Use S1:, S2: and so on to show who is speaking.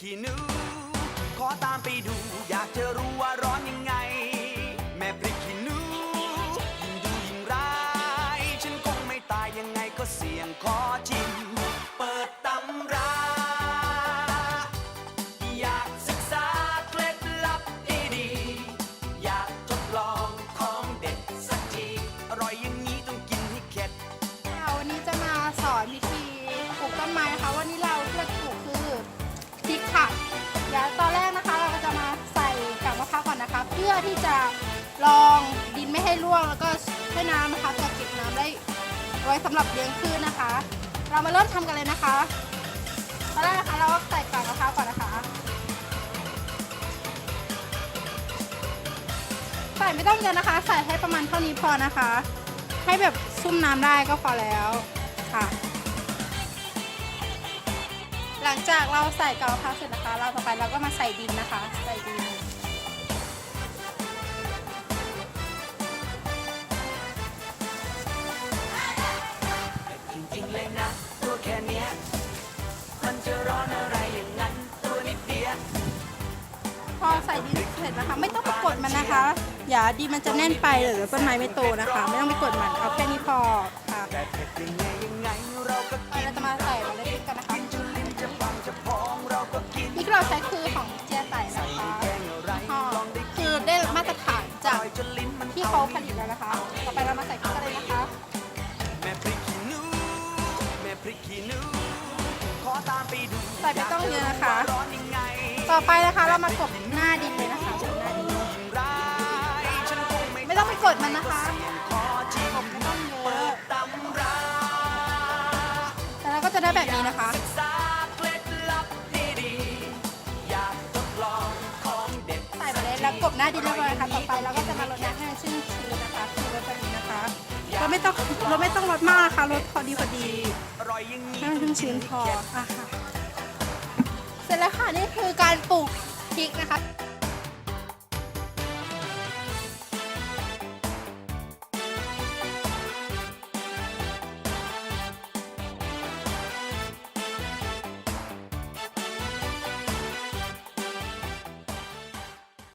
S1: ขี้หนู ขอตามไปดู อยากจะรู้ว่า
S2: จะรองดินไม่ให้ร่วงแล้วก็ให้น้ำนะคะจะเก็บน้ำได้ไว้สำหรับเลี้ยงพืชนะคะ เรามาเริ่มทำกันเลยนะคะตอนแรกนะคะเราก็ใส่กากมะพร้าวก่อนนะคะ ใส่ไม่ต้องเยอะนะคะ ใส่ให้ประมาณเท่านี้พอนะคะ ให้แบบซุ่มน้ำได้ก็พอแล้วค่ะ หลังจากเราใส่กากมะพร้าวเสร็จนะคะ เราต่อไปเราก็มาใส่ดินนะคะ ใส่ดิน
S1: นี้ย มันจะร้อนอะไรอย่างนั้น ตัวนิดเดียว
S2: พอใส่ดินเสร็จนะคะ ไม่ต้องไปกดมันนะคะ อย่าดินมันจะแน่นไปหรือต้นไม้ไม่โตนะคะ ไม่ต้องไปกดมันเอาแค่นี้พอค่ะ
S1: แต่เผ็ดยังไงยังไงเราก็กิน
S2: เราจะมาใส่เมล็ดพริกกันนะคะ
S1: กินจนลิ้นจะพังจะพองเราก็กิน
S2: พริกที่เราใช้คือของเจียไต่นะคะ
S1: กงอะไร
S2: ยี่ห้อ
S1: ลองได้กิน
S2: คือได้มาตรฐานจากที่เขาผลิตแล้วนะคะ ใส่ไม่ต้องเยอะนะคะ
S1: ยากจรู้ว่าร้อนยังไง
S2: ต่อไปนะคะเรามากดหน้าดินเลยนะคะกดหน้าดิน
S1: ยิ่งร้ายฉันคงไม่
S2: ไม่ต้องไปกดมันนะคะ
S1: เสี่ยงขอชิม
S2: ไม่ต้องเย
S1: เปิ
S2: อะ
S1: ดตำรา
S2: แล้วเราก็จะได้แบบนี้นะคะ
S1: ศึกษาเคล็ดลับดีๆอยากทดลองของเด็ด
S2: ใส่ไปเลยแล้วกบหน้าดินเรียบร้อยค่ะต่อไปเราก็จะมารดน้ำให้มันชุ่มชื้นนะคะคือรดแบบนี้นะคะเรา ไม่ต้องเราไม่ต้องรดมากนะคะรดพอดีพอดี
S1: อร่อยอย่างนี้
S2: ให้มันชุ่มชื้นพออะค่ะ เสร็จแล้วค่ะนี่คือการปลูกพริกนะคะ